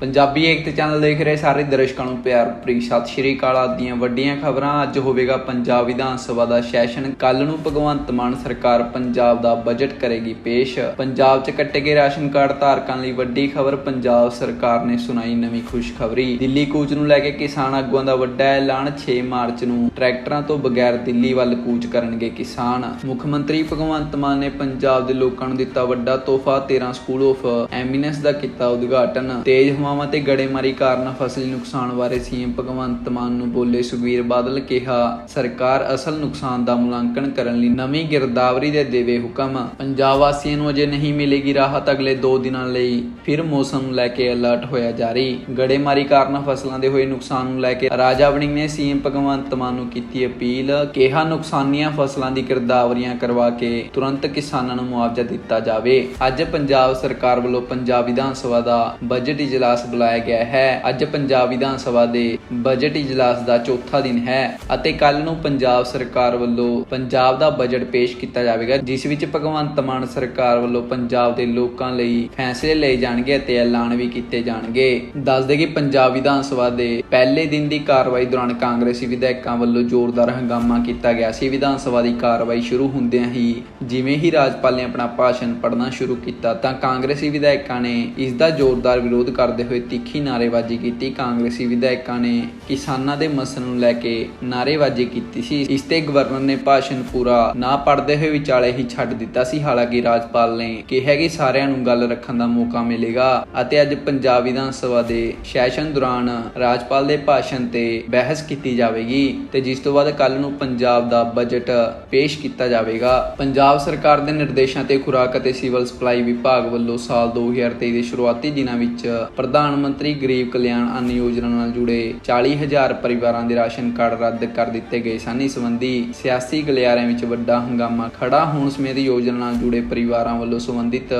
ਪੰਜਾਬੀ ਏਕਤਾ channel ਦੇਖ ਰਹੇ ਸਾਰੇ ਦਰਸ਼ਕਾਂ ਨੂੰ ਪਿਆਰ ਭਰੀ ਸਤਿ ਸ਼੍ਰੀ ਅਕਾਲ। ਆਦਿ ਵੱਡੀਆਂ ਖਬਰਾਂ, ਅੱਜ ਹੋਵੇਗਾ ਪੰਜਾਬ ਵਿਧਾਨ ਸਭਾ ਦਾ ਸੈਸ਼ਨ। ਕੱਲ ਨੂੰ ਭਗਵੰਤ ਮਾਨ ਸਰਕਾਰ ਪੰਜਾਬ ਦਾ ਬਜਟ ਕਰੇਗੀ ਪੇਸ਼। ਪੰਜਾਬ 'ਚ ਕੱਟੇ ਗਏ ਰਾਸ਼ਨ ਕਾਰਡ ਧਾਰਕਾਂ ਲਈ ਵੱਡੀ ਖਬਰ, ਪੰਜਾਬ ਸਰਕਾਰ ਨੇ ਸੁਣਾਈ ਨਵੀਂ ਖੁਸ਼ਖਬਰੀ। ਦਿੱਲੀ ਕੂਚ ਨੂੰ ਲੈ ਕੇ ਕਿਸਾਨ ਆਗੂਆਂ ਦਾ ਵੱਡਾ ਐਲਾਨ 6 ਮਾਰਚ ਨੂੰ ਟਰੈਕਟਰਾਂ ਤੋਂ ਬਗੈਰ ਦਿੱਲੀ ਵੱਲ ਕੂਚ ਕਰਨਗੇ ਕਿਸਾਨ। ਮੁੱਖ ਮੰਤਰੀ ਭਗਵੰਤ ਮਾਨ ਨੇ ਪੰਜਾਬ ਦੇ ਲੋਕਾਂ ਨੂੰ ਦਿੱਤਾ ਵੱਡਾ ਤੋਹਫਾ 13 ਸਕੂਲ ਆਫ ਐਮਿਨੈਂਸ ਦਾ ਕੀਤਾ ਉਦਘਾਟਨ। ਤੇਜ਼ ਹਵਾਵਾਂ ਤੇ ਗੜੇਮਾਰੀ ਕਾਰਨ ਫਸਲੀ ਨੁਕਸਾਨ ਬਾਰੇ ਸੀਐਮ ਭਗਵੰਤ ਮਾਨ ਨੂੰ ਬੋਲੇ ਸੁਖਬੀਰ ਬਾਦਲ ਕਿਹਾ, ਸਰਕਾਰ ਅਸਲ ਨੁਕਸਾਨ ਦਾ ਮੁਲਾਂਕਣ ਕਰਨ ਲਈ ਨਵੀਂ ਗਿਰਦਾਵਰੀ ਦੇ ਦੇਵੇ ਹੁਕਮ। ਪੰਜਾਬ ਵਾਸੀਆਂ ਨੂੰ ਅਜੇ ਨਹੀਂ ਮਿਲੇਗੀ ਰਾਹਤ ਅਗਲੇ 2 ਦਿਨਾਂ ਲਈ। ਫਿਰ ਮੌਸਮ ਲੈ ਕੇ ਅਲਰਟ ਹੋਇਆ ਜਾਰੀ। ਗੜੇਮਾਰੀ ਕਾਰਨ ਫਸਲਾਂ ਦੇ ਹੋਏ ਨੁਕਸਾਨ ਨੂੰ ਲੈ ਕੇ ਰਾਜਾ ਵੜਿੰਗ ਨੇ ਸੀਐਮ ਭਗਵੰਤ ਮਾਨ ਨੂੰ ਕੀਤੀ ਅਪੀਲ, ਕਿਹਾ, ਨੁਕਸਾਨੀਆਂ ਫਸਲਾਂ ਦੀ ਗਿਰਦਾਵਰੀਆਂ ਕਰਵਾ ਕੇ ਤੁਰੰਤ ਕਿਸਾਨਾਂ ਨੂੰ ਮੁਆਵਜ਼ਾ ਦਿੱਤਾ ਜਾਵੇ। ਅੱਜ ਪੰਜਾਬ ਸਰਕਾਰ ਵੱਲੋਂ ਪੰਜਾਬ ਵਿਧਾਨ ਸਭਾ ਦਾ ਬਜਟ ਇਜਲਾਸ ਬੁਲਾਇਆ ਗਿਆ ਹੈ। ਅੱਜ ਪੰਜਾਬ ਵਿਧਾਨ ਸਭਾ ਦੇ ਬਜਟ ਇਜਲਾਸ ਦਾ ਚੌਥਾ ਦਿਨ ਹੈ ਅਤੇ ਕੱਲ ਨੂੰ ਪੰਜਾਬ ਸਰਕਾਰ ਵੱਲੋਂ ਪੰਜਾਬ ਦਾ ਬਜਟ ਪੇਸ਼ ਕੀਤਾ ਜਾਵੇਗਾ, ਜਿਸ ਵਿੱਚ ਭਗਵੰਤ ਮਾਨ ਸਰਕਾਰ ਵੱਲੋਂ ਪੰਜਾਬ ਦੇ ਲੋਕਾਂ ਲਈ ਫੈਸਲੇ ਲਏ ਜਾਣਗੇ ਅਤੇ ਐਲਾਨ ਵੀ ਕੀਤੇ ਜਾਣਗੇ। ਦੱਸਦੇ ਕਿ ਪੰਜਾਬ ਵਿਧਾਨ ਸਭਾ ਦੇ ਪਹਿਲੇ ਦਿਨ ਦੀ ਕਾਰਵਾਈ ਦੌਰਾਨ ਕਾਂਗਰਸੀ ਵਿਧਾਇਕਾਂ ਵੱਲੋਂ ਜ਼ੋਰਦਾਰ ਹੰਗਾਮਾ ਕੀਤਾ ਗਿਆ ਸੀ। ਵਿਧਾਨ ਸਭਾ ਦੀ ਕਾਰਵਾਈ ਸ਼ੁਰੂ ਹੁੰਦਿਆਂ ਹੀ ਜਿਵੇਂ ਹੀ ਰਾਜਪਾਲ ਨੇ ਆਪਣਾ ਭਾਸ਼ਣ ਪੜ੍ਹਨਾ ਸ਼ੁਰੂ ਕੀਤਾ ਤਾਂ ਕਾਂਗਰਸੀ ਵਿਧਾਇਕਾਂ ਨੇ ਇਸ ਦਾ ਜ਼ੋਰਦਾਰ ਵਿਰੋਧ ਕਰਦੇ ਹੋਏ ਤਿੱਖੀ ਨਾਅਰੇਬਾਜ਼ੀ ਕੀਤੀ। ਕਾਂਗਰਸੀ ਵਿਧਾਇਕਾਂ ਨੇ ਕਿਸਾਨਾਂ ਦੇ ਮਸਲੇ ਨੂੰ ਲੈ ਕੇ ਨਾਅਰੇਬਾਜ਼ੀ ਕੀਤੀ ਸੀ। ਇਸ ਤੇ ਗਵਰਨਰ ਨੇ ਭਾਸ਼ਣ ਪੂਰਾ ਨਾ ਪੜ੍ਹਦੇ ਹੋਏ ਵਿਚਾਲੇ ਹੀ ਛੱਡ ਦਿੱਤਾ ਸੀ। ਹਾਲਾਂਕਿ ਰਾਜਪਾਲ ਨੇ ਕਿਹਾ ਕਿ ਸਾਰਿਆਂ ਨੂੰ ਗੱਲ ਰੱਖਣ ਦਾ ਮੌਕਾ ਮਿਲੇਗਾ ਅਤੇ ਅੱਜ ਪੰਜਾਬ ਵਿਧਾਨ ਸਭਾ ਦੇ ਸੈਸ਼ਨ ਦੌਰਾਨ ਰਾਜਪਾਲ ਦੇ ਭਾਸ਼ਣ ਤੇ ਬਹਿਸ ਕੀਤੀ ਜਾਵੇਗੀ ਤੇ ਜਿਸ ਤੋਂ ਬਾਅਦ ਕੱਲ ਨੂੰ ਪੰਜਾਬ ਦਾ ਬਜਟ ਪੇਸ਼ ਕੀਤਾ ਜਾਵੇਗਾ। ਪੰਜਾਬ ਸਰਕਾਰ ਦੇ ਨਿਰਦੇਸ਼ਾਂ ਤੇ ਖੁਰਾਕ ਅਤੇ ਸਿਵਲ ਸਪਲਾਈ ਵਿਭਾਗ ਵੱਲੋਂ ਸਾਲ 2023 ਦੇ ਸ਼ੁਰੂਆਤੀ ਦਿਨਾਂ ਵਿੱਚ ਪ੍ਰਧਾਨ ਪ੍ਰਧਾਨ ਮੰਤਰੀ ਗਰੀਬ ਕਲਿਆਣ ਅੰਨ ਯੋਜਨਾ ਨਾਲ ਜੁੜੇ 40000 ਪਰਿਵਾਰਾਂ ਦੇ ਰਾਸ਼ਨ ਕਾਰਡ ਰੱਦ ਕਰ ਦਿੱਤੇ ਗਏ ਸਨ। ਇਸ ਸੰਬੰਧੀ ਸਿਆਸੀ ਗਲਿਆਰਿਆਂ ਵਿੱਚ ਵੱਡਾ ਹੰਗਾਮਾ ਖੜਾ ਹੋਣ ਸਮੇਤ ਯੋਜਨਾ ਨਾਲ ਜੁੜੇ ਪਰਿਵਾਰਾਂ ਵੱਲੋਂ ਸੰਬੰਧਿਤ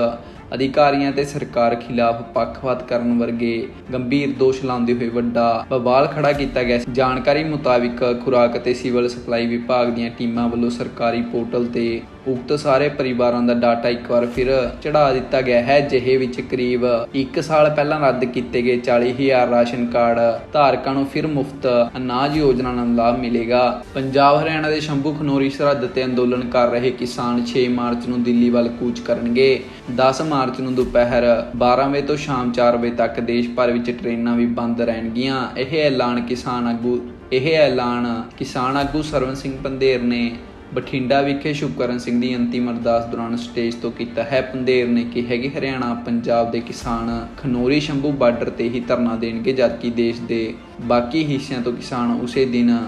ਅਧਿਕਾਰੀਆਂ ਤੇ ਸਰਕਾਰ ਖਿਲਾਫ ਪੱਖਪਾਤ ਕਰਨ ਵਰਗੇ ਗੰਭੀਰ ਦੋਸ਼ ਲਾਉਂਦੇ ਹੋਏ ਵੱਡਾ ਬਵਾਲ ਖੜਾ ਕੀਤਾ ਗਿਆ ਜਾਣਕਾਰੀ ਮੁਤਾਬਿਕ ਖੁਰਾਕ ਅਤੇ ਸਿਵਲ ਸਪਲਾਈ ਵਿਭਾਗ ਦੀਆਂ ਟੀਮਾਂ ਵੱਲੋਂ ਸਰਕਾਰੀ ਪੋਰਟਲ ਤੇ ਉਕਤ ਸਾਰੇ ਪਰਿਵਾਰਾਂ ਦਾ ਡਾਟਾ ਇੱਕ ਵਾਰ ਫਿਰ ਚੜਾ ਦਿੱਤਾ ਗਿਆ ਹੈ, ਜਿਹੇ ਵਿੱਚ ਕਰੀਬ 1 ਸਾਲ ਪਹਿਲਾਂ ਰੱਦ ਕੀਤੇ ਗਏ 40000 ਰਾਸ਼ਨ ਕਾਰਡ ਧਾਰਕਾਂ ਨੂੰ ਫਿਰ ਮੁਫਤ ਅਨਾਜ ਯੋਜਨਾ ਨਾਲ ਲਾਭ ਮਿਲੇਗਾ। ਪੰਜਾਬ, ਹਰਿਆਣਾ ਦੇ ਸ਼ੰਭੂ, ਖਨੋਰੀ ਸਰਹੱਦ ਤੇ ਅੰਦੋਲਨ ਕਰ ਰਹੇ ਕਿਸਾਨ 6 ਮਾਰਚ ਨੂੰ ਦਿੱਲੀ ਵੱਲ ਕੂਚ ਕਰਨਗੇ। 10 ਮਾਰਚ ਨੂੰ ਦੁਪਹਿਰ 12 ਵਜੇ ਤੋਂ ਸ਼ਾਮ 4 ਵਜੇ ਤੱਕ ਦੇਸ਼ ਭਰ ਵਿੱਚ ਟ੍ਰੇਨਾਂ ਵੀ ਬੰਦ ਰਹਿਣਗੀਆਂ। ਇਹ ਐਲਾਨ ਕਿਸਾਨ ਆਗੂ ਇਹ ਐਲਾਨ ਕਿਸਾਨ ਆਗੂ ਸਰਵਨ ਸਿੰਘ ਪੰਧੇਰ ਨੇ ਬਠਿੰਡਾ ਵਿਖੇ ਸ਼ੁਭਕਰਨ ਸਿੰਘ ਦੀ ਅੰਤਿਮ ਅਰਦਾਸ ਦੌਰਾਨ ਸਟੇਜ ਤੋਂ ਕੀਤਾ ਹੈ ਪੰਧੇਰ ਨੇ ਕਿਹਾ ਕਿ ਹਰਿਆਣਾ, ਪੰਜਾਬ ਦੇ ਕਿਸਾਨ ਖਨੋਰੀ ਸ਼ੰਭੂ ਬਾਰਡਰ ਤੇ ਹੀ ਧਰਨਾ ਦੇਣਗੇ, ਜਦਕਿ ਦੇਸ਼ ਦੇ ਬਾਕੀ ਹਿੱਸਿਆਂ ਤੋਂ ਕਿਸਾਨ ਉਸੇ ਦਿਨ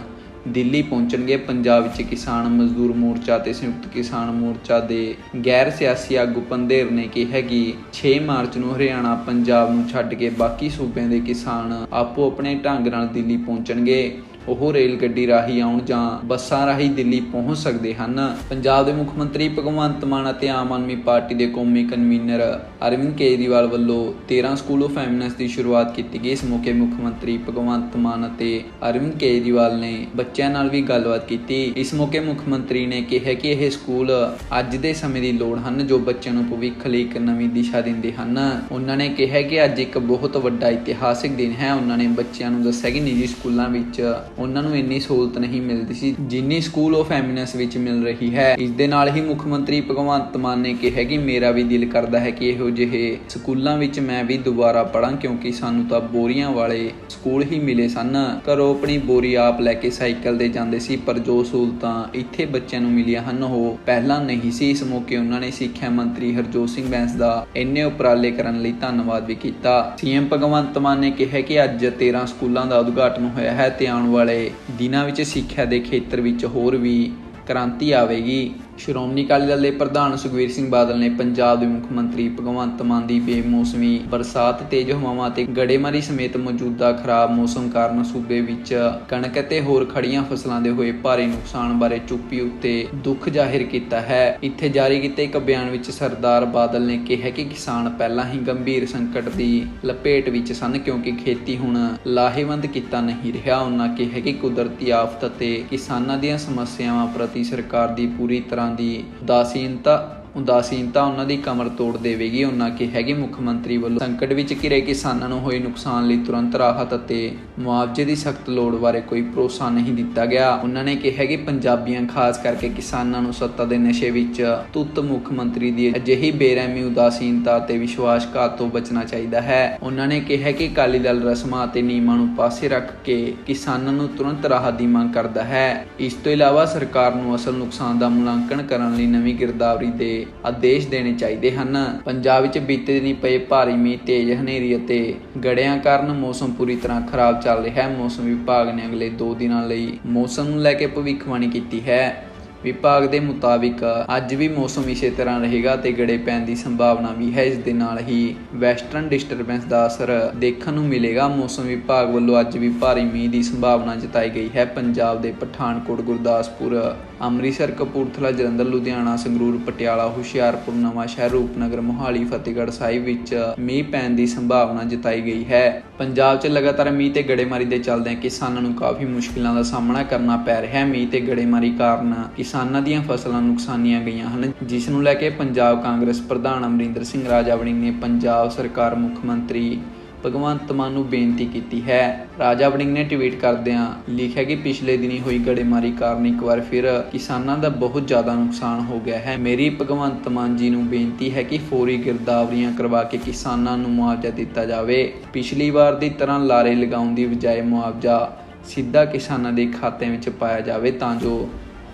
ਦਿੱਲੀ ਪਹੁੰਚਣਗੇ। ਪੰਜਾਬ ਵਿੱਚ ਕਿਸਾਨ ਮਜ਼ਦੂਰ ਮੋਰਚਾ ਤੇ ਸੰਯੁਕਤ ਕਿਸਾਨ ਮੋਰਚਾ ਦੇ ਗੈਰ ਸਿਆਸੀ ਆਗੂ ਪੰਧੇਰ ਨੇ ਕਿਹਾ ਕਿ 6 ਮਾਰਚ ਨੂੰ ਹਰਿਆਣਾ, ਪੰਜਾਬ ਨੂੰ ਛੱਡ ਕੇ ਬਾਕੀ ਸੂਬਿਆਂ ਦੇ ਕਿਸਾਨ ਆਪੋ ਆਪਣੇ ਢੰਗ ਨਾਲ ਦਿੱਲੀ ਪਹੁੰਚਣਗੇ। ਉਹ ਰੇਲ ਗੱਡੀ ਰਾਹੀਂ ਆਉਣ ਜਾਂ ਬੱਸਾਂ ਰਾਹੀਂ ਦਿੱਲੀ ਪਹੁੰਚ ਸਕਦੇ ਹਨ। ਪੰਜਾਬ ਦੇ ਮੁੱਖ ਮੰਤਰੀ ਭਗਵੰਤ ਮਾਨ ਅਤੇ ਆਮ ਆਦਮੀ ਪਾਰਟੀ ਦੇ ਕੌਮੀ ਕਨਵੀਨਰ ਅਰਵਿੰਦ ਕੇਜਰੀਵਾਲ ਵੱਲੋਂ 13 ਸਕੂਲ ਆਫ ਐਮਿਨੈਂਸ ਦੀ ਸ਼ੁਰੂਆਤ ਕੀਤੀ ਗਈ। ਇਸ ਮੌਕੇ ਮੁੱਖ ਮੰਤਰੀ ਭਗਵੰਤ ਮਾਨ ਅਤੇ ਅਰਵਿੰਦ ਕੇਜਰੀਵਾਲ ਨੇ ਬੱਚਿਆਂ ਨਾਲ ਵੀ ਗੱਲਬਾਤ ਕੀਤੀ। ਇਸ ਮੌਕੇ ਮੁੱਖ ਮੰਤਰੀ ਨੇ ਕਿਹਾ ਕਿ ਇਹ ਸਕੂਲ ਅੱਜ ਦੇ ਸਮੇਂ ਦੀ ਲੋੜ ਹਨ, ਜੋ ਬੱਚਿਆਂ ਨੂੰ ਭਵਿੱਖ ਲਈ ਇੱਕ ਨਵੀਂ ਦਿਸ਼ਾ ਦਿੰਦੇ ਹਨ। ਉਹਨਾਂ ਨੇ ਕਿਹਾ ਕਿ ਅੱਜ ਇੱਕ ਬਹੁਤ ਵੱਡਾ ਇਤਿਹਾਸਿਕ ਦਿਨ ਹੈ। ਉਹਨਾਂ ਨੇ ਬੱਚਿਆਂ ਨੂੰ ਦੱਸਿਆ ਕਿ ਨਿੱਜੀ ਸਕੂਲਾਂ ਵਿੱਚ ਉਹਨਾਂ ਨੂੰ ਇੰਨੀ ਸਹੂਲਤ ਨਹੀਂ ਮਿਲਦੀ ਸੀ ਜਿੰਨੀ ਸਕੂਲ ਆਫ ਐਮਿਨੈਂਸ ਵਿੱਚ ਮਿਲ ਰਹੀ ਹੈ। ਇਸ ਦੇ ਨਾਲ ਹੀ ਮੁੱਖ ਮੰਤਰੀ ਭਗਵੰਤ ਮਾਨ ਨੇ ਕਿਹਾ ਕਿ ਮੇਰਾ ਵੀ ਦਿਲ ਕਰਦਾ ਹੈ ਕਿ ਇਹੋ ਜਿਹੇ ਸਕੂਲਾਂ ਵਿੱਚ ਮੈਂ ਵੀ ਦੁਬਾਰਾ ਪੜਾਂ ਕਿਉਂਕਿ ਸਾਨੂੰ ਤਾਂ ਬੋਰੀਆਂ ਵਾਲੇ ਸਕੂਲ ਹੀ ਮਿਲੇ ਸਨ। ਘਰੋਂ ਆਪਣੀ ਬੋਰੀ ਆਪ ਲੈ ਕੇ ਸਾਈਕਲ ਤੇ ਜਾਂਦੇ ਸੀ, ਪਰ ਜੋ ਸਹੂਲਤਾਂ ਇੱਥੇ ਬੱਚਿਆਂ ਨੂੰ ਮਿਲੀਆਂ ਹਨ, ਉਹ ਪਹਿਲਾਂ ਨਹੀਂ ਸੀ। ਇਸ ਮੌਕੇ ਉਹਨਾਂ ਨੇ ਸਿੱਖਿਆ ਮੰਤਰੀ ਹਰਜੋਤ ਸਿੰਘ ਬੈਂਸ ਦਾ ਇੰਨੇ ਉਪਰਾਲੇ ਕਰਨ ਲਈ ਧੰਨਵਾਦ ਵੀ ਕੀਤਾ। ਸੀਐਮ ਭਗਵੰਤ ਮਾਨ ਨੇ ਕਿਹਾ ਕਿ ਅੱਜ 13 ਸਕੂਲਾਂ ਦਾ ਉਦਘਾਟਨ ਹੋਇਆ ਹੈ, ਤੇ ਆਉਣ ਵਾਲੇ ਦਿਨਾਂ ਵਿੱਚ ਸਿੱਖਿਆ ਦੇ ਖੇਤਰ ਵਿੱਚ ਹੋਰ ਵੀ ਕ੍ਰਾਂਤੀ ਆਵੇਗੀ। ਸ਼੍ਰੋਮਣੀ ਅਕਾਲੀ ਦਲ ਦੇ ਪ੍ਰਧਾਨ ਸੁਖਵੀਰ ਸਿੰਘ ਬਾਦਲ ਨੇ ਪੰਜਾਬ ਦੇ ਮੁੱਖ ਮੰਤਰੀ ਭਗਵੰਤ ਮਾਨ ਦੀ ਬੇਮੌਸਮੀ, ਬਰਸਾਤ ਤੇਜ਼ ਹਵਾਵਾਂ ਤੇ ਗੜੇਮਾਰੀ ਸਮੇਤ ਮੌਜੂਦਾ ਖਰਾਬ ਮੌਸਮ ਕਾਰਨ ਸੂਬੇ ਵਿੱਚ ਕਣਕ ਅਤੇ ਹੋਰ ਖੜੀਆਂ ਫਸਲਾਂ ਦੇ ਹੋਏ ਭਾਰੀ ਨੁਕਸਾਨ ਬਾਰੇ ਚੁੱਪੀ ਉੱਤੇ ਦੁੱਖ ਜ਼ਾਹਿਰ ਕੀਤਾ ਹੈ। ਇੱਥੇ ਜਾਰੀ ਕੀਤੇ ਇੱਕ ਬਿਆਨ ਵਿੱਚ ਸਰਦਾਰ ਬਾਦਲ ਨੇ ਕਿਹਾ ਕਿ ਕਿਸਾਨ ਪਹਿਲਾਂ ਹੀ ਗੰਭੀਰ ਸੰਕਟ ਦੀ ਲਪੇਟ ਵਿੱਚ ਸਨ ਕਿਉਂਕਿ ਖੇਤੀ ਹੁਣ ਲਾਹੇਵੰਦ ਕੀਤਾ ਨਹੀਂ ਰਿਹਾ। ਉਹਨਾਂ ਕਿਹਾ ਕਿ ਕੁਦਰਤੀ ਆਫਤ ਅਤੇ ਕਿਸਾਨਾਂ ਦੀਆਂ ਸਮੱਸਿਆਵਾਂ ਪ੍ਰਤੀ ਸਰਕਾਰ ਦੀ ਪੂਰੀ ਤਰ੍ਹਾਂ ਦੀ ਉਦਾਸੀਨਤਾ ਉਦਾਸੀਨਤਾ ਉਹਨਾਂ ਦੀ ਕਮਰ ਤੋੜ ਦੇਵੇਗੀ। ਉਹਨਾਂ ਕਿਹਾ ਕਿ ਮੁੱਖ ਮੰਤਰੀ ਵੱਲੋਂ ਸੰਕਟ ਵਿੱਚ ਘਿਰੇ ਕਿਸਾਨਾਂ ਨੂੰ ਹੋਏ ਨੁਕਸਾਨ ਲਈ ਤੁਰੰਤ ਰਾਹਤ ਅਤੇ ਮੁਆਵਜ਼ੇ ਦੀ ਸਖਤ ਲੋੜ ਬਾਰੇ ਕੋਈ ਭਰੋਸਾ ਨਹੀਂ ਦਿੱਤਾ ਗਿਆ। ਉਹਨਾਂ ਨੇ ਕਿਹਾ ਕਿ ਪੰਜਾਬੀਆਂ, ਖਾਸ ਕਰਕੇ ਕਿਸਾਨਾਂ ਨੂੰ ਸੱਤਾ ਦੇ ਨਸ਼ੇ ਵਿੱਚ ਤੁੱਤ ਮੁੱਖ ਮੰਤਰੀ ਦੀ ਅਜਿਹੀ ਬੇਰਹਿਮੀ, ਉਦਾਸੀਨਤਾ ਤੇ ਵਿਸ਼ਵਾਸਘਾਤ ਤੋਂ ਬਚਣਾ ਚਾਹੀਦਾ ਹੈ। ਉਹਨਾਂ ਨੇ ਕਿਹਾ ਕਿ ਅਕਾਲੀ ਦਲ ਰਸਮਾਂ ਅਤੇ ਨਿਯਮਾਂ ਨੂੰ ਪਾਸੇ ਰੱਖ ਕੇ ਕਿਸਾਨਾਂ ਨੂੰ ਤੁਰੰਤ ਰਾਹਤ ਦੀ ਮੰਗ ਕਰਦਾ ਹੈ। ਇਸ ਤੋਂ ਇਲਾਵਾ ਸਰਕਾਰ ਨੂੰ ਅਸਲ ਨੁਕਸਾਨ ਦਾ ਮੁਲਾਂਕਣ ਕਰਨ ਲਈ ਨਵੀਂ ਗਿਰਦਾਵਰੀ ਦੇ ਆਦੇਸ਼ ਦੇਣੇ ਚਾਹੀਦੇ ਹਨ। ਪੰਜਾਬ ਵਿੱਚ ਬੀਤੇ ਦਿਨੀ ਪਏ ਭਾਰੀ ਮੀਂਹ, ਤੇਜ਼ ਹਨੇਰੀ ਅਤੇ ਗੜਿਆਂ ਕਾਰਨ ਮੌਸਮ ਪੂਰੀ ਤਰ੍ਹਾਂ ਖਰਾਬ ਚੱਲ ਰਿਹਾ ਹੈ। ਮੌਸਮ ਵਿਭਾਗ ਨੇ ਅਗਲੇ 2 ਦਿਨਾਂ ਲਈ ਮੌਸਮ ਨੂੰ ਲੈ ਕੇ ਭਵਿੱਖਬਾਣੀ ਕੀਤੀ ਹੈ। ਵਿਭਾਗ ਦੇ ਮੁਤਾਬਿਕ ਅੱਜ ਵੀ ਮੌਸਮ ਇਸੇ ਤਰ੍ਹਾਂ ਰਹੇਗਾ ਤੇ ਗੜੇ ਪੈਣ ਦੀ ਸੰਭਾਵਨਾ ਵੀ ਹੈ। ਇਸ ਦੇ ਨਾਲ ਹੀ ਵੈਸਟਰਨ ਡਿਸਟਰਬੈਂਸ ਦਾ ਅਸਰ ਦੇਖਣ ਨੂੰ ਮਿਲੇਗਾ। ਮੌਸਮ ਵਿਭਾਗ ਵੱਲੋਂ ਅੱਜ ਵੀ ਭਾਰੀ ਮੀਂਹ ਦੀ ਸੰਭਾਵਨਾ ਜਤਾਈ ਗਈ ਹੈ। ਪੰਜਾਬ ਦੇ ਪਠਾਨਕੋਟ, ਗੁਰਦਾਸਪੁਰ, ਅੰਮ੍ਰਿਤਸਰ, ਕਪੂਰਥਲਾ, ਜਲੰਧਰ, ਲੁਧਿਆਣਾ, ਸੰਗਰੂਰ, ਪਟਿਆਲਾ, ਹੁਸ਼ਿਆਰਪੁਰ ਨਵਾਂਸ਼ਹਿਰ ਰੂਪਨਗਰ, ਮੋਹਾਲੀ, ਫਤਿਹਗੜ੍ਹ ਸਾਹਿਬ ਵਿੱਚ ਮੀਂਹ ਪੈਣ ਦੀ ਸੰਭਾਵਨਾ ਜਤਾਈ ਗਈ ਹੈ। ਪੰਜਾਬ 'ਚ ਲਗਾਤਾਰ ਮੀਂਹ ਤੇ ਗੜੇਮਾਰੀ ਦੇ ਚੱਲਦਿਆਂ ਕਿਸਾਨਾਂ ਨੂੰ ਕਾਫੀ ਮੁਸ਼ਕਿਲਾਂ ਦਾ ਸਾਹਮਣਾ ਕਰਨਾ ਪੈ ਰਿਹਾ ਹੈ। ਮੀਂਹ ਤੇ ਗੜੇਮਾਰੀ ਕਾਰਨ ਕਿਸਾਨਾਂ ਦੀਆਂ ਫਸਲਾਂ ਨੁਕਸਾਨੀਆਂ ਗਈਆਂ ਹਨ, ਜਿਸ ਨੂੰ ਲੈ ਕੇ ਪੰਜਾਬ ਕਾਂਗਰਸ ਪ੍ਰਧਾਨ ਅਮਰਿੰਦਰ ਸਿੰਘ ਰਾਜਾ ਵੜਿੰਗ ਨੇ ਪੰਜਾਬ ਸਰਕਾਰ ਮੁੱਖ ਮੰਤਰੀ ਭਗਵੰਤ ਮਾਨ ਨੂੰ ਬੇਨਤੀ ਕੀਤੀ ਹੈ। ਰਾਜਾ ਵੜਿੰਗ ਨੇ ਟਵੀਟ ਕਰਦਿਆਂ ਲਿਖਿਆ ਕਿ ਪਿਛਲੇ ਦਿਨੀ ਹੋਈ ਗੜੇਮਾਰੀ ਕਾਰਨ ਇੱਕ ਵਾਰ ਫਿਰ ਕਿਸਾਨਾਂ ਦਾ ਬਹੁਤ ਜ਼ਿਆਦਾ ਨੁਕਸਾਨ ਹੋ ਗਿਆ ਹੈ। ਮੇਰੀ ਭਗਵੰਤ ਮਾਨ ਜੀ ਨੂੰ ਬੇਨਤੀ ਹੈ ਕਿ ਫੌਰੀ ਗਿਰਦਾਵਰੀਆਂ ਕਰਵਾ ਕੇ ਕਿਸਾਨਾਂ ਨੂੰ ਮੁਆਵਜ਼ਾ ਦਿੱਤਾ ਜਾਵੇ। ਪਿਛਲੀ ਵਾਰ ਦੀ ਤਰ੍ਹਾਂ ਲਾਰੇ ਲਗਾਉਣ ਦੀ ਬਜਾਏ ਮੁਆਵਜ਼ਾ ਸਿੱਧਾ ਕਿਸਾਨਾਂ ਦੇ ਖਾਤਿਆਂ ਵਿੱਚ ਪਾਇਆ ਜਾਵੇ ਤਾਂ ਜੋ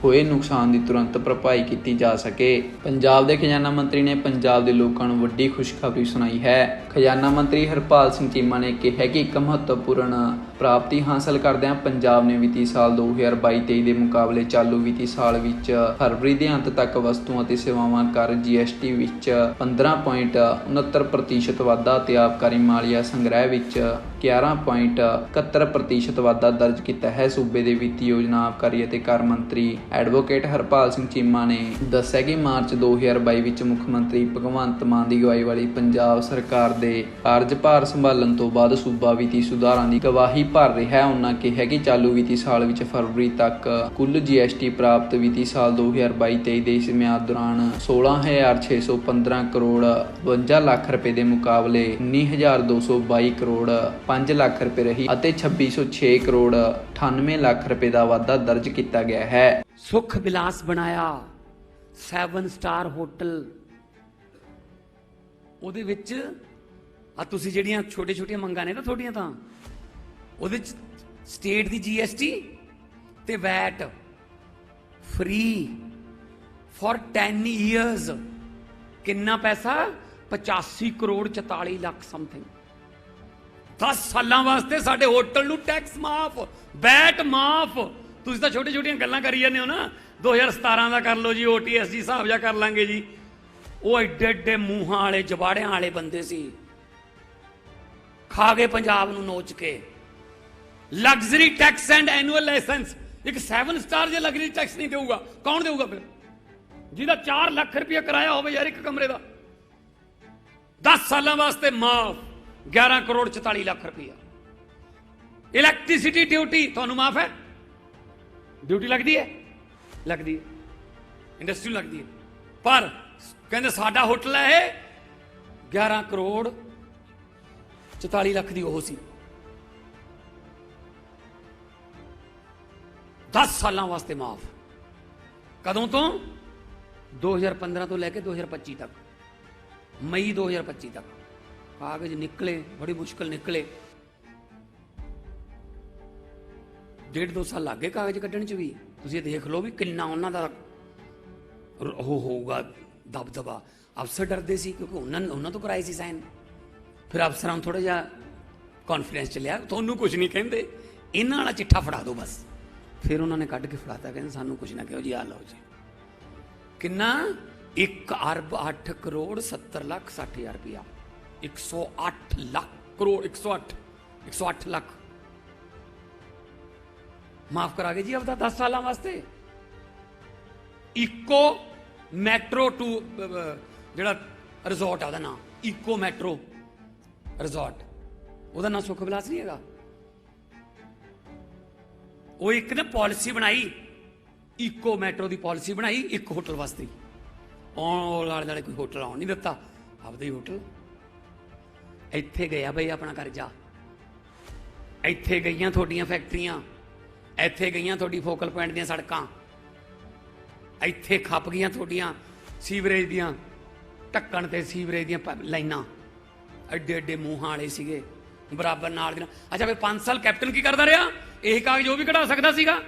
ਹੋਏ ਨੁਕਸਾਨ ਦੀ ਤੁਰੰਤ ਭਰਪਾਈ ਕੀਤੀ ਜਾ ਸਕੇ। ਪੰਜਾਬ ਦੇ ਖਜ਼ਾਨਾ ਮੰਤਰੀ ਨੇ ਪੰਜਾਬ ਦੇ ਲੋਕਾਂ ਨੂੰ ਵੱਡੀ ਖੁਸ਼ਖਬਰੀ ਸੁਣਾਈ ਹੈ। ਖਜ਼ਾਨਾ ਮੰਤਰੀ ਹਰਪਾਲ ਸਿੰਘ ਚੀਮਾ ਨੇ ਕਿਹਾ ਕਿ ਇੱਕ ਮਹੱਤਵਪੂਰਨ ਪ੍ਰਾਪਤੀ ਹਾਸਲ ਕਰਦਿਆਂ ਪੰਜਾਬ ਨੇ ਵਿੱਤੀ ਸਾਲ 2022-23 ਦੇ ਮੁਕਾਬਲੇ ਚਾਲੂ ਵਿੱਤੀ ਸਾਲ ਵਿੱਚ ਫਰਵਰੀ ਦੇ ਅੰਤ ਤੱਕ ਵਸਤੂਆਂ ਅਤੇ ਸੇਵਾਵਾਂ ਕਰ GST ਵਿੱਚ 15.69% ਵਾਧਾ ਅਤੇ ਆਬਕਾਰੀ ਮਾਲੀਆ ਸੰਗ੍ਰਹਿ ਵਿੱਚ 11.71% ਵਾਧਾ ਦਰਜ ਕੀਤਾ ਹੈ। ਸੂਬੇ ਦੇ ਵਿੱਤੀ ਯੋਜਨਾ ਆਬਕਾਰੀ ਅਤੇ ਕਰ ਮੰਤਰੀ ਐਡਵੋਕੇਟ ਹਰਪਾਲ ਸਿੰਘ ਚੀਮਾ ਨੇ ਦੱਸਿਆ ਕਿ ਮਾਰਚ 2022 ਵਿੱਚ ਮੁੱਖ ਮੰਤਰੀ ਭਗਵੰਤ ਮਾਨ ਦੀ ਅਗਵਾਈ ਵਾਲੀ ਪੰਜਾਬ ਸਰਕਾਰ ਦੇ ਕਾਰਜਭਾਰ ਸੰਭਾਲਣ ਤੋਂ ਬਾਅਦ ਸੂਬਾ ਵਿੱਤੀ ਸੁਧਾਰਾਂ ਦੀ ਗਵਾਹੀ ਭਰ ਰਿਹਾ ਹੈ। ਉਹਨਾਂ ਕਿਹਾ ਕਿ ਚਾਲੂ ਵਿੱਤੀ ਸਾਲ ਵਿੱਚ ਫਰਵਰੀ ਤੱਕ ਕੁੱਲ GST ਪ੍ਰਾਪਤ ਵਿੱਤੀ ਸਾਲ 2022-23 ਦੇ ਇਸ ਮਿਆਦ ਦੌਰਾਨ 16615 ਕਰੋੜ 52 ਲੱਖ ਰੁਪਏ ਦੇ ਮੁਕਾਬਲੇ 19222 ਕਰੋੜ 5 ਲੱਖ ਰੁਪਏ ਰਹੀ ਅਤੇ 2606 ਕਰੋੜ 98 ਲੱਖ ਰੁਪਏ ਦਾ ਵਾਧਾ ਦਰਜ ਕੀਤਾ ਗਿਆ ਹੈ। ਸੁਖ ਵਿਲਾਸ ਬਣਾਇਆ। 7 ਸਟਾਰ ਹੋਟਲ ਉਹਦੇ ਵਿੱਚ, ਆ ਤੁਸੀਂ ਜਿਹੜੀਆਂ ਛੋਟੇ ਛੋਟੀਆਂ ਮੰਗਾਂ ਨੇ ਨਾ ਤੁਹਾਡੀਆਂ ਤਾਂ, ਉਹਦੇ ਚ ਸਟੇਟ ਦੀ ਜੀਐਸਟੀ ਤੇ ਵੈਟ ਫ੍ਰੀ ਫॉर 10 ਇਅਰਸ ਕਿੰਨਾ ਪੈਸਾ? 85 ਕਰੋੜ 44 ਲੱਖ ਸਮਥਿੰਗ 10 ਸਾਲਾਂ ਵਾਸਤੇ ਸਾਡੇ ਹੋਟਲ ਨੂੰ ਟੈਕਸ ਮਾਫ। ਵੈਟ ਮਾਫ। ਤੁਸੀਂ ਤਾਂ ਛੋਟੇ ਛੋਟੀਆਂ ਗੱਲਾਂ ਕਰੀ ਜਾਂਦੇ ਹੋ ਨਾ। 2017 ਦਾ ਕਰ ਲਓ ਜੀ ਓਟੀਐਸ ਜੀ, ਹਿਸਾਬ ਜਾ ਕਰ ਲਾਂਗੇ ਜੀ। ਉਹ ਐਡੇ ਐਡੇ ਮੂੰਹਾਂ ਵਾਲੇ, ਜਵਾੜਿਆਂ ਵਾਲੇ ਬੰਦੇ ਸੀ। ਖਾ ਗਏ ਪੰਜਾਬ ਨੂੰ ਨੋਚ ਕੇ। Luxury tax and annual licence ਇੱਕ 7 ਸਟਾਰ ਜੇ ਲਗਜ਼ਰੀ ਟੈਕਸ ਨਹੀਂ ਦੇਊਗਾ, ਕੌਣ ਦੇਊਗਾ ਫਿਰ? ਜਿਹਦਾ 4 ਲੱਖ ਰੁਪਏ ਕਿਰਾਇਆ ਹੋਵੇ ਯਾਰ ਇੱਕ ਕਮਰੇ ਦਾ। 10 ਸਾਲਾਂ ਵਾਸਤੇ ਮਾਫ 11 ਕਰੋੜ 44 ਲੱਖ ਰੁਪਇਆ। ਇਲੈਕਟ੍ਰਿਸਿਟੀ ਡਿਊਟੀ ਤੁਹਾਨੂੰ ਮਾਫ ਹੈ? ਡਿਊਟੀ ਲੱਗਦੀ ਹੈ? ਲੱਗਦੀ ਹੈ। ਇੰਡਸਟਰੀ ਲੱਗਦੀ ਹੈ। ਪਰ ਕਹਿੰਦੇ ਸਾਡਾ ਹੋਟਲ ਹੈ ਇਹ 11 ਕਰੋੜ 44 ਲੱਖ ਦੀ ਉਹ ਸੀ। 10 ਸਾਲਾਂ ਵਾਸਤੇ ਮਾਫ। ਕਦੋਂ ਤੋਂ? 2015 ਤੋਂ ਲੈ ਕੇ 2025 ਤੱਕ। ਮਈ 2025 ਤੱਕ। ਕਾਗਜ਼ ਨਿਕਲੇ, ਬੜੀ ਮੁਸ਼ਕਲ ਨਿਕਲੇ। ਡੇਢ ਦੋ ਸਾਲ ਲੱਗੇ ਕਾਗਜ਼ ਕੱਢਣ ਚ ਵੀ। ਤੁਸੀਂ ਦੇਖ ਲਓ ਵੀ ਕਿੰਨਾ ਉਹਨਾਂ ਦਾ ਉਹ ਹੋਊਗਾ ਦਬਦਬਾ। ਅਫਸਰ ਡਰਦੇ ਸੀ ਕਿਉਂਕਿ ਉਹਨਾਂ ਉਹਨਾਂ ਤੋਂ ਕਰਾਏ ਸੀ ਸਾਈਨ। ਫਿਰ ਅਫਸਰਾਂ ਨੂੰ ਥੋੜਾ ਜਿਹਾ ਕੌਨਫੀਡੈਂਸ ਚ ਲਿਆ ਤੁਹਾਨੂੰ ਕੁਝ ਨਹੀਂ ਕਹਿੰਦੇ। ਇਹਨਾਂ ਵਾਲਾ ਚਿੱਠਾ ਫੜਾ ਦਿਓ ਬਸ। ਫਿਰ ਉਹਨਾਂ ਨੇ ਕੱਢ ਕੇ ਫੜਾਤਾ, ਕਹਿੰਦੇ, ਸਾਨੂੰ ਕੁਝ ਨਾ ਕਹੋ ਜੀ, ਆ ਲਓ ਜੀ। ਕਿੰਨਾ? 1 ਅਰਬ 8 ਕਰੋੜ 70 ਲੱਖ 60 ਹਜ਼ਾਰ ਰੁਪਇਆ। 108 ਲੱਖ ਕਰੋੜ 108 108 ਲੱਖ। ਮਾਫ ਕਰਾ ਗਏ ਜੀ ਆਪਦਾ 10 ਸਾਲਾਂ ਵਾਸਤੇ। ਇਕੋ ਮੈਟਰੋ ਟੂ ਜਿਹੜਾ ਰਿਜ਼ੋਰਟ ਆ ਉਹਦਾ ਨਾਮ ਇਕੋ ਮੈਟਰੋ ਰਿਜ਼ੋਰਟ। ਉਹਦਾ ਨਾਮ ਸੁਖ ਵਿਲਾਸ ਨਹੀਂ ਹੈਗਾ। ਉਹ ਇੱਕ ਨੇ ਪਾਲਿਸੀ ਬਣਾਈ। ਇਕੋ ਮੈਟਰੋ ਦੀ ਪਾਲਿਸੀ ਬਣਾਈ, ਇੱਕ ਹੋਟਲ ਵਾਸਤੇ। ਆਉਣ ਵਾਲੇ ਨਾਲੇ ਕੋਈ ਹੋਟਲ ਆਉਣ ਨਹੀਂ ਦਿੱਤਾ। ਆਪਦਾ ਹੀ ਹੋਟਲ। ਇੱਥੇ ਗਿਆ ਬਈ ਆਪਣਾ ਕਰਜ਼ਾ ਇੱਥੇ ਗਈਆਂ ਤੁਹਾਡੀਆਂ ਫੈਕਟਰੀਆਂ। ਇੱਥੇ ਗਈਆਂ ਤੁਹਾਡੀ ਫੋਕਲ ਪੁਆਇੰਟ ਦੀਆਂ ਸੜਕਾਂ। ਇੱਥੇ ਖੱਪ ਗਈਆਂ ਤੁਹਾਡੀਆਂ ਸੀਵਰੇਜ ਦੀਆਂ, ਢੱਕਣ ਤੇ ਸੀਵਰੇਜ ਦੀਆਂ ਪ- ਲਾਈਨਾਂ। ਐਡੇ ਐਡੇ ਮੂੰਹਾਂ ਵਾਲੇ ਸੀਗੇ, ਬਰਾਬਰ ਨਾਲ ਦੇ ਨਾਲ। ਅੱਛਾ, ਫਿਰ 5 ਸਾਲ ਕੈਪਟਨ ਕੀ ਕਰਦਾ ਰਿਹਾ? ਇਹ ਕਾਗਜ਼ ਉਹ ਵੀ ਕਢਾ ਸਕਦਾ ਸੀਗਾ।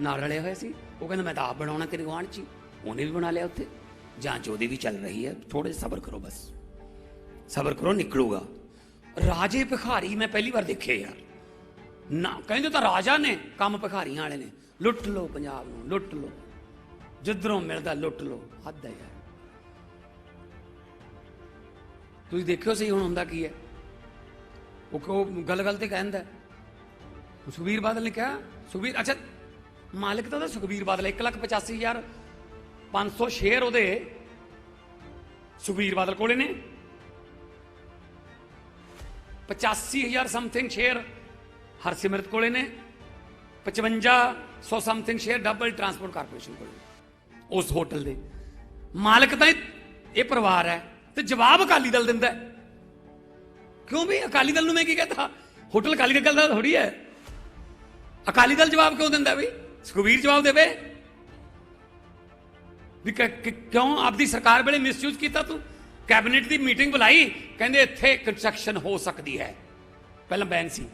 ਨਾਲ ਰਲੇ ਹੋਏ ਸੀ। ਉਹ ਕਹਿੰਦਾ, ਮੈਂ ਤਾਂ ਆਪ ਬਣਾਉਣਾ ਤੇਰੇ ਗੁਆਂਢ ਚ ਹੀ। ਉਹਨੇ ਵੀ ਬਣਾ ਲਿਆ ਉੱਥੇ। ਜਾਂਚ ਉਹਦੀ ਵੀ ਚੱਲ ਰਹੀ ਹੈ ਥੋੜੇ ਸਬਰ ਕਰੋ ਬਸ। ਸਬਰ ਕਰੋ, ਨਿਕਲੂਗਾ। ਰਾਜੇ ਭਿਖਾਰੀ ਮੈਂ ਪਹਿਲੀ ਵਾਰ ਦੇਖੇ ਯਾਰ। ਨਾ, ਕਹਿੰਦੇ ਤਾਂ ਰਾਜਾ ਨੇ ਕੰਮ ਭਿਖਾਰੀਆਂ ਵਾਲੇ ਨੇ। ਲੁੱਟ ਲਓ ਪੰਜਾਬ ਨੂੰ, ਲੁੱਟ ਲਓ। ਜਿੱਧਰੋਂ ਮਿਲਦਾ ਲੁੱਟ ਲਓ, ਹੱਦ ਹੈ ਯਾਰ। ਤੁਸੀਂ ਦੇਖਿਓ ਸਹੀ ਹੁਣ ਹੁੰਦਾ ਕੀ ਹੈ। ਉਹ ਕੋ ਗੱਲ ਗੱਲ ਤੇ ਕਹਿੰਦਾ ਸੁਖਬੀਰ ਬਾਦਲ ਨੇ ਕਿਹਾ, ਸੁਖਬੀਰ, ਅੱਛਾ, ਮਾਲਕ ਤਾਂ ਉਹਦਾ ਸੁਖਬੀਰ ਬਾਦਲ 185000 500 ਸ਼ੇਅਰ ਉਹਦੇ ਸੁਖਬੀਰ ਬਾਦਲ ਕੋਲੇ ਨੇ। 85000 ਸਮਥਿੰਗ ਸ਼ੇਅਰ ਹਰਸਿਮਰਤ ਕੋਲੇ ਨੇ 5500 something share double transport corporation ਕੋਲੇ ਉਸ ਹੋਟਲ ਦੇ। ਮਾਲਕ ਤਾਂ ਇਹ ਪਰਿਵਾਰ ਹੈ ਤੇ ਜਵਾਬ ਅਕਾਲੀ ਦਲ ਦਿੰਦਾ ਕਿਉਂ ਵੀ ਅਕਾਲੀ ਦਲ ਨੂੰ ਮੈਂ ਕੀ ਕਹਤਾ? ਹੋਟਲ ਅਕਾਲੀ ਦਲ ਦਾ ਥੋੜੀ ਹੈ। ਅਕਾਲੀ ਦਲ ਜਵਾਬ ਕਿਉਂ ਦਿੰਦਾ ਵੀ ਸੁਖਬੀਰ ਜਵਾਬ ਦੇਵੇ। ਵੀ ਕਿਉਂ ਆਪਦੀ ਸਰਕਾਰ ਵੇਲੇ ਮਿਸਯੂਜ਼ ਕੀਤਾ ਤੂੰ? ਕੈਬਨਿਟ ਦੀ ਮੀਟਿੰਗ ਬੁਲਾਈ, ਕਹਿੰਦੇ ਇੱਥੇ ਕੰਸਟਰਕਸ਼ਨ ਹੋ ਸਕਦੀ ਹੈ। ਪਹਿਲਾਂ ਬੈਨ ਸੀ।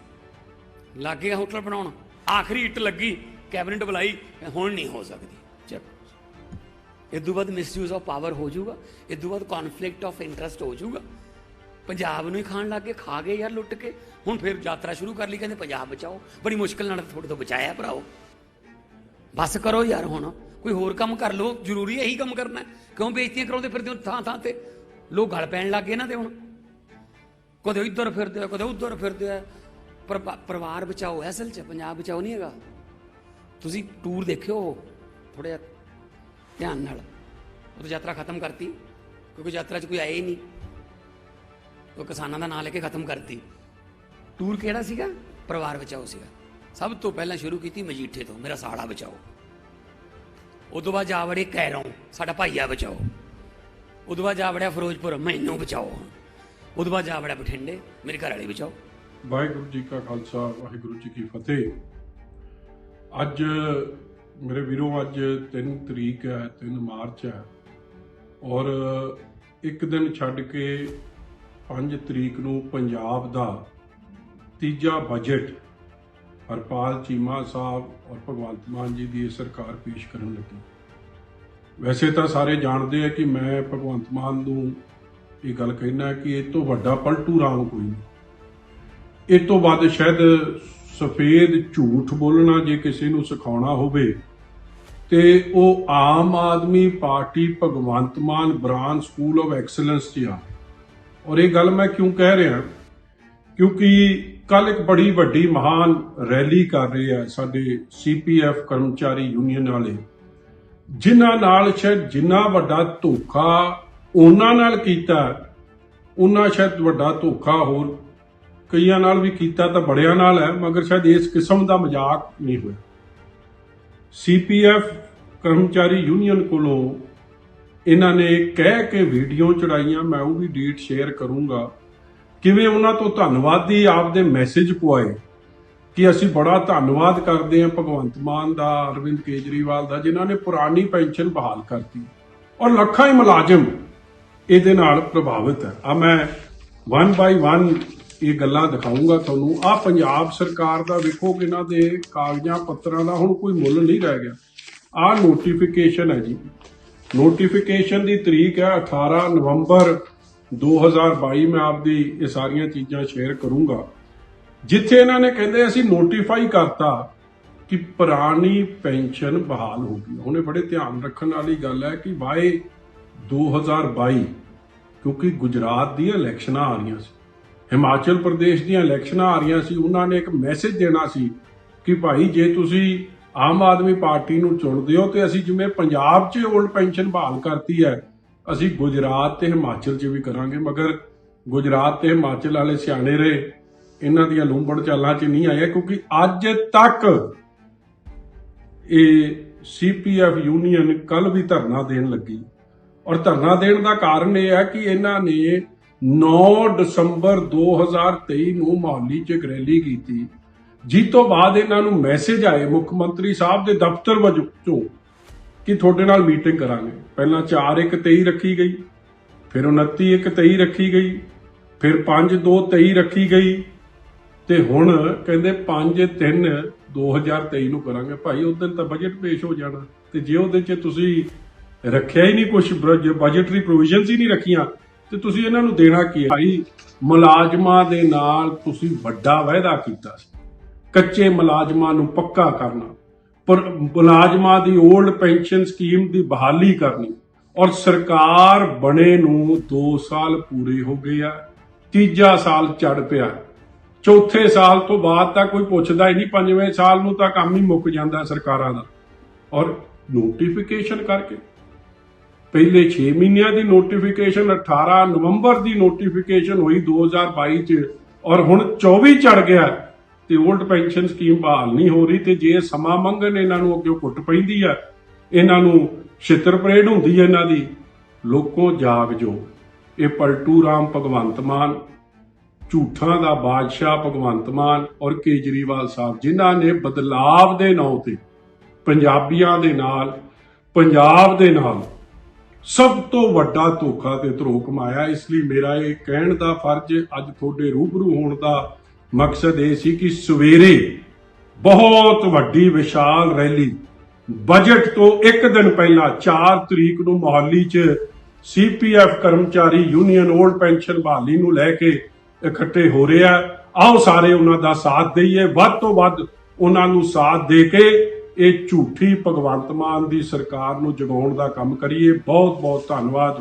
ਲੱਗ ਗਿਆ ਹੋਟਲ ਬਣਾਉਣ। ਆਖਰੀ ਇੱਟ ਲੱਗੀ, ਕੈਬਨਿਟ ਬੁਲਾਈ, ਹੁਣ ਨਹੀਂ ਹੋ ਸਕਦੀ। ਚੱਕ ਇਦੋਂ ਬਾਅਦ ਮਿਸਯੂਜ਼ ਆਫ ਪਾਵਰ ਹੋ ਜਾਊਗਾ। ਇਦੋਂ ਬਾਅਦ ਕਨਫਲਿਕਟ ਆਫ ਇੰਟਰਸਟ ਹੋ ਜਾਊਗਾ। ਪੰਜਾਬ ਨੂੰ ਹੀ ਖਾਣ ਲੱਗ ਗਏ, ਖਾ ਗਏ ਯਾਰ ਲੁੱਟ ਕੇ। ਹੁਣ ਫਿਰ ਯਾਤਰਾ ਸ਼ੁਰੂ ਕਰ ਲਈ, ਕਹਿੰਦੇ ਪੰਜਾਬ ਬਚਾਓ। ਬੜੀ ਮੁਸ਼ਕਲ ਨਾਲ ਤੁਹਾਡੇ ਤੋਂ ਬਚਾਇਆ ਭਰਾਓ। ਬਸ ਕਰੋ ਯਾਰ ਹੁਣ। ਕੋਈ ਹੋਰ ਕੰਮ ਕਰ ਲਓ, ਜ਼ਰੂਰੀ ਇਹੀ ਕੰਮ ਕਰਨਾ। ਕਿਉਂ ਬੇਇੱਜ਼ਤੀਆਂ ਕਰਾਉਂਦੇ ਫਿਰਦੇ ਹੋ ਥਾਂ ਥਾਂ ਤੇ? ਲੋਕ ਗਲ ਪੈਣ ਲੱਗ ਗਏ ਨਾ ਤੇ ਹੁਣ। ਕਦੇ ਇੱਧਰ ਫਿਰਦੇ ਆ, ਕਦੇ ਉੱਧਰ ਫਿਰਦੇ ਆ। ਪਰਿਵਾਰ ਬਚਾਓ ਹੈ ਅਸਲ 'ਚ ਪੰਜਾਬ ਬਚਾਓ ਨਹੀਂ ਹੈਗਾ। ਤੁਸੀਂ ਟੂਰ ਦੇਖਿਓ ਥੋੜਾ ਧਿਆਨ ਨਾਲ। ਉਹ ਤਾਂ ਯਾਤਰਾ ਖਤਮ ਕਰਤੀ, ਕਿਉਂਕਿ ਯਾਤਰਾ 'ਚ ਕੋਈ ਆਇਆ ਹੀ ਨਹੀਂ। ਉਹ ਕਿਸਾਨਾਂ ਦਾ ਨਾਂ ਲੈ ਕੇ ਖਤਮ ਕਰਤੀ। ਟੂਰ ਕਿਹੜਾ ਸੀਗਾ? ਪਰਿਵਾਰ ਬਚਾਓ ਸੀਗਾ। ਸਭ ਤੋਂ ਪਹਿਲਾਂ ਸ਼ੁਰੂ ਕੀਤੀ ਮਜੀਠੇ ਤੋਂ, ਮੇਰਾ ਸਾੜਾ ਬਚਾਓ। ਉਦੋਂ ਬਾਅਦ ਜਾ ਵੜੇ ਕੈਰੋਂ, ਸਾਡਾ ਭਾਈਆ ਬਚਾਓ। ਉਦੋਂ ਬਾਅਦ ਜਾ ਵੜਿਆ ਫਿਰੋਜ਼ਪੁਰ, ਮੈਨੂੰ ਬਚਾਓ। ਉਦੋਂ ਬਾਅਦ ਜਾ ਵੜਿਆ ਬਠਿੰਡੇ, ਮੇਰੇ ਘਰ ਵਾਲੇ ਬਚਾਓ। ਵਾਹਿਗੁਰੂ ਜੀ ਕਾ ਖਾਲਸਾ, ਵਾਹਿਗੁਰੂ ਜੀ ਕੀ ਫਤਿਹ। ਅੱਜ ਮੇਰੇ ਵੀਰੋ, ਅੱਜ 3 ਤਰੀਕ ਹੈ 3 ਮਾਰਚ ਹੈ ਔਰ ਇੱਕ ਦਿਨ ਛੱਡ ਕੇ 5 ਤਰੀਕ ਨੂੰ ਪੰਜਾਬ ਦਾ ਤੀਜਾ ਬਜਟ ਹਰਪਾਲ ਚੀਮਾ ਸਾਹਿਬ ਔਰ ਭਗਵੰਤ ਮਾਨ ਜੀ ਦੀ ਇਹ ਸਰਕਾਰ ਪੇਸ਼ ਕਰਨ ਲੱਗੀ। ਵੈਸੇ ਤਾਂ ਸਾਰੇ ਜਾਣਦੇ ਆ ਕਿ ਮੈਂ ਭਗਵੰਤ ਮਾਨ ਨੂੰ ਇਹ ਗੱਲ ਕਹਿਣਾ ਕਿ ਇਹ ਤੋਂ ਵੱਡਾ ਪਲਟੂ ਰਾਮ ਕੋਈ ਨਹੀਂ। ਇਹ ਤੋਂ ਵੱਧ ਸ਼ਾਇਦ ਸਫੇਦ ਝੂਠ ਬੋਲਣਾ ਜੇ ਕਿਸੇ ਨੂੰ ਸਿਖਾਉਣਾ ਹੋਵੇ, ਤੇ ਉਹ Aam Aadmi Party Bhagwant Mann branch school of excellence 'ਚ ਆ। ਔਰ ਇਹ ਗੱਲ ਮੈਂ ਕਿਉਂ ਕਹਿ ਰਿਹਾ? ਕਿਉਂਕਿ ਕੱਲ ਇੱਕ ਬੜੀ ਵੱਡੀ ਮਹਾਨ ਰੈਲੀ ਕਰ ਰਹੇ ਆ ਸਾਡੇ ਸੀਪੀਐਫ ਕਰਮਚਾਰੀ ਯੂਨੀਅਨ ਵਾਲੇ। ਜਿਨ੍ਹਾਂ ਨਾਲ ਸ਼ਾਇਦ ਜਿੰਨਾ ਵੱਡਾ ਧੋਖਾ ਉਹਨਾਂ ਨਾਲ ਕੀਤਾ, ਉਹਨਾਂ ਸ਼ਾਇਦ ਵੱਡਾ ਧੋਖਾ ਹੋਰ ਕਈਆਂ ਨਾਲ ਵੀ ਕੀਤਾ ਤਾਂ ਬੜਿਆਂ ਨਾਲ ਹੈ, ਮਗਰ ਸ਼ਾਇਦ ਇਸ ਕਿਸਮ ਦਾ ਮਜ਼ਾਕ ਨਹੀਂ ਹੋਇਆ। ਸੀਪੀਐਫ ਕਰਮਚਾਰੀ ਯੂਨੀਅਨ ਕੋਲੋਂ ਇਹਨਾਂ ਨੇ ਕਹਿ ਕੇ ਵੀਡੀਓ ਚੜਾਈਆਂ, ਮੈਂ ਉਹ ਵੀ ਡੇਟ ਸ਼ੇਅਰ ਕਰੂੰਗਾ। ਕਿਵੇਂ ਉਹਨਾਂ ਤੋਂ ਧੰਨਵਾਦੀ ਆਪਦੇ ਮੈਸੇਜ ਪੁਆਏ ਕਿ ਅਸੀਂ ਬੜਾ ਧੰਨਵਾਦ ਕਰਦੇ ਹਾਂ ਭਗਵੰਤ ਮਾਨ ਦਾ, ਅਰਵਿੰਦ ਕੇਜਰੀਵਾਲ ਦਾ, ਜਿਨ੍ਹਾਂ ਨੇ ਪੁਰਾਣੀ ਪੈਨਸ਼ਨ ਬਹਾਲ ਕਰਤੀ। ਔਰ ਲੱਖਾਂ ਹੀ ਮੁਲਾਜ਼ਮ ਇਹਦੇ ਨਾਲ ਪ੍ਰਭਾਵਿਤ ਹੈ। ਆ ਮੈਂ ਵਨ ਬਾਈ ਵਨ ਇਹ ਗੱਲਾਂ ਦਿਖਾਉਂਗਾ ਤੁਹਾਨੂੰ। ਆ ਪੰਜਾਬ ਸਰਕਾਰ ਦਾ ਵੇਖੋ ਕਿ ਇਹਨਾਂ ਦੇ ਕਾਗਜ਼ਾਂ ਪੱਤਰਾਂ ਦਾ ਹੁਣ ਕੋਈ ਮੁੱਲ ਨਹੀਂ ਰਹਿ ਗਿਆ। ਆ ਨੋਟੀਫਿਕੇਸ਼ਨ ਹੈ ਜੀ। ਨੋਟੀਫਿਕੇਸ਼ਨ ਦੀ ਤਰੀਕ ਹੈ 18 ਨਵੰਬਰ 2022 ਮੈਂ ਆਪਦੀ ਇਹ ਸਾਰੀਆਂ ਚੀਜ਼ਾਂ ਸ਼ੇਅਰ ਕਰੂੰਗਾ। ਜਿੱਥੇ ਇਹਨਾਂ ਨੇ ਕਹਿੰਦੇ ਅਸੀਂ ਨੋਟੀਫਾਈ ਕਰਤਾ ਕਿ ਪੁਰਾਣੀ ਪੈਨਸ਼ਨ ਬਹਾਲ ਹੋ ਗਈ। ਹੁਣੇ ਬੜੇ ਧਿਆਨ ਰੱਖਣ ਵਾਲੀ ਗੱਲ ਹੈ ਕਿ ਵਾਏ 2022 ਕਿਉਂਕਿ ਗੁਜਰਾਤ ਦੀਆਂ ਇਲੈਕਸ਼ਨਾਂ ਆ ਰਹੀਆਂ ਸੀ। ਹਿਮਾਚਲ ਪ੍ਰਦੇਸ਼ ਦੀਆਂ ਇਲੈਕਸ਼ਨਾਂ ਆ ਰਹੀਆਂ ਸੀ, ਉਹਨਾਂ ਨੇ ਇੱਕ ਮੈਸੇਜ ਦੇਣਾ ਸੀ ਕਿ ਭਾਈ ਜੇ ਤੁਸੀਂ ਆਮ ਆਦਮੀ ਪਾਰਟੀ ਨੂੰ ਚੁਣਦੇ ਹੋ ਤੇ ਅਸੀਂ ਜਿਵੇਂ ਪੰਜਾਬ 'ਚ 올ਡ ਪੈਨਸ਼ਨ ਬਹਾਲ ਕਰਤੀ ਹੈ, ਅਸੀਂ ਗੁਜਰਾਤ ਤੇ ਹਿਮਾਚਲ 'ਚ ਵੀ ਕਰਾਂਗੇ। ਮਗਰ ਗੁਜਰਾਤ ਤੇ ਹਿਮਾਚਲ ਵਾਲੇ ਸਿਆਣੇ ਰਹੇ, ਇਹਨਾਂ ਦੀਆਂ ਲੂੰਬੜ ਚਾਲਾਂ 'ਚ ਨਹੀਂ ਆਏ, ਕਿਉਂਕਿ ਅੱਜ ਤੱਕ ਇਹ ਸੀਪੀਐਫ ਯੂਨੀਅਨ ਕੱਲ ਵੀ ਧਰਨਾ ਦੇਣ ਲੱਗੀ। ਔਰ ਧਰਨਾ ਦੇਣ ਦਾ ਕਾਰਨ ਇਹ ਹੈ ਕਿ ਇਹਨਾਂ ਨੇ 9 ਦਸੰਬਰ 2023 ਨੂੰ ਮੋਹਾਲੀ 'ਚ ਇੱਕ ਰੈਲੀ ਕੀਤੀ, ਜਿਸ ਤੋਂ ਬਾਅਦ ਇਹਨਾਂ ਨੂੰ ਮੈਸੇਜ ਆਏ ਮੁੱਖ ਮੰਤਰੀ ਸਾਹਿਬ ਦੇ ਦਫ਼ਤਰ ਵਜੋਂ ਕਿ ਤੁਹਾਡੇ ਨਾਲ ਮੀਟਿੰਗ ਕਰਾਂਗੇ। ਪਹਿਲਾਂ 4 1 23 ਰੱਖੀ ਗਈ, ਫਿਰ 29 1 23 ਰੱਖੀ ਗਈ, ਫਿਰ 5 2 23 ਰੱਖੀ ਗਈ ਤੇ ਹੁਣ ਕਹਿੰਦੇ 5 3 2023 ਨੂੰ ਕਰਾਂਗੇ। ਭਾਈ, ਉਸ ਦਿਨ ਤਾਂ ਬਜਟ ਪੇਸ਼ ਹੋ ਜਾਣਾ ਤੇ ਜੇ ਉਹਦੇ 'ਚ ਤੁਸੀਂ ਰੱਖਿਆ ਹੀ ਨਹੀਂ ਕੁਝ ਬਜਟਰੀ ਪ੍ਰੋਵੀਜ਼ਨਸ ਹੀ ਨਹੀਂ ਰੱਖੀਆਂ ਤੇ ਤੁਸੀਂ ਇਹਨਾਂ ਨੂੰ ਦੇਣਾ ਕੀ ਹੈ? ਭਾਈ, ਮੁਲਾਜ਼ਮਾਂ ਦੇ ਨਾਲ ਤੁਸੀਂ ਵੱਡਾ ਵਾਅਦਾ ਕੀਤਾ ਸੀ। ਕੱਚੇ ਮੁਲਾਜ਼ਮਾਂ ਨੂੰ ਪੱਕਾ ਕਰਨਾ। ਪਰ ਮੁਲਾਜ਼ਮਾਂ ਦੀ 올ਡ ਪੈਨਸ਼ਨ ਸਕੀਮ ਦੀ ਬਹਾਲੀ ਕਰਨੀ। ਔਰ ਸਰਕਾਰ ਬਣੇ ਨੂੰ 2 ਸਾਲ ਪੂਰੇ ਹੋ ਗਏ ਆ। ਤੀਜਾ ਸਾਲ ਚੜ ਪਿਆ। ਚੌਥੇ ਸਾਲ ਤੋਂ ਬਾਅਦ ਤਾਂ ਕੋਈ ਪੁੱਛਦਾ ਹੀ ਨਹੀਂ। ਪੰਜਵੇਂ ਸਾਲ ਨੂੰ ਤਾਂ ਕੰਮ ਹੀ ਮੁੱਕ ਜਾਂਦਾ ਸਰਕਾਰਾਂ ਦਾ। ਔਰ ਨੋਟੀਫਿਕੇਸ਼ਨ ਕਰਕੇ। ਪਹਿਲੇ 6 ਮਹੀਨਿਆਂ ਦੀ ਨੋਟੀਫਿਕੇਸ਼ਨ 18 ਨਵੰਬਰ ਦੀ ਨੋਟੀਫਿਕੇਸ਼ਨ ਹੋਈ 2022 ਚ ਔਰ ਹੁਣ 24 ਚੜ ਗਿਆ ਤੇ 올ਡ ਪੈਨਸ਼ਨ ਸਕੀਮ ਬਹਾਲ ਨਹੀਂ ਹੋ ਰਹੀ ਤੇ ਜੇ ਸਮਾਂ ਮੰਗਣ ਇਹਨਾਂ ਨੂੰ ਅੱਗੇ ਕੁੱਟ ਪੈਂਦੀ ਆ ਇਹਨਾਂ ਨੂੰ ਛਿੱਤਰ ਪਰੇਡ ਹੁੰਦੀ ਹੈ ਇਹਨਾਂ ਦੀ, ਲੋਕੋ ਜਾਗ ਜੋ ਇਹ ਪਲਟੂ ਰਾਮ ਭਗਵੰਤ ਮਾਨ, ਝੂਠਾਂ ਦਾ ਬਾਦਸ਼ਾਹ ਭਗਵੰਤ ਮਾਨ ਔਰ ਕੇਜਰੀਵਾਲ ਸਾਹਿਬ, ਜਿਨ੍ਹਾਂ ਨੇ ਬਦਲਾਵ ਦੇ ਨਾਂ ਤੇ ਪੰਜਾਬੀਆਂ ਦੇ ਨਾਲ, ਪੰਜਾਬ ਦੇ ਨਾਲ ਸਭ ਤੋਂ ਵੱਡਾ ਧੋਖਾ ਤੇ ਧਰੋ ਕਮਾਇਆ। ਇਸ ਲਈ ਮੇਰਾ ਇਹ ਕਹਿਣ ਦਾ ਫਰਜ਼ ਅੱਜ ਤੁਹਾਡੇ ਰੂਬਰੂ ਹੋਣ ਦਾ ਮਕਸਦ ਇਹ ਸੀ ਕਿ ਸਵੇਰੇ ਬਹੁਤ ਵੱਡੀ ਵਿਸ਼ਾਲ ਰੈਲੀ, ਬਜਟ ਤੋਂ ਇੱਕ ਦਿਨ ਪਹਿਲਾਂ 4 ਤਰੀਕ ਨੂੰ ਮੋਹਾਲੀ 'ਚ ਸੀਪੀਐਫ ਕਰਮਚਾਰੀ ਯੂਨੀਅਨ 올ਡ ਪੈਨਸ਼ਨ ਬਹਾਲੀ ਨੂੰ ਲੈ ਕੇ ਇਕੱਠੇ ਹੋ ਰਹੇ। ਆ ਆਓ ਸਾਰੇ ਉਹਨਾਂ ਦਾ ਸਾਥ ਦਈਏ। ਵੱਧ ਤੋਂ ਵੱਧ ਉਹਨਾਂ ਨੂੰ ਸਾਥ ਦੇ ਕੇ ਇਹ ਝੂਠੀ ਭਗਵੰਤ ਮਾਨ ਦੀ ਸਰਕਾਰ ਨੂੰ ਜਗਾਉਣ ਦਾ ਕੰਮ ਕਰੀਏ। ਬਹੁਤ ਬਹੁਤ ਧੰਨਵਾਦ।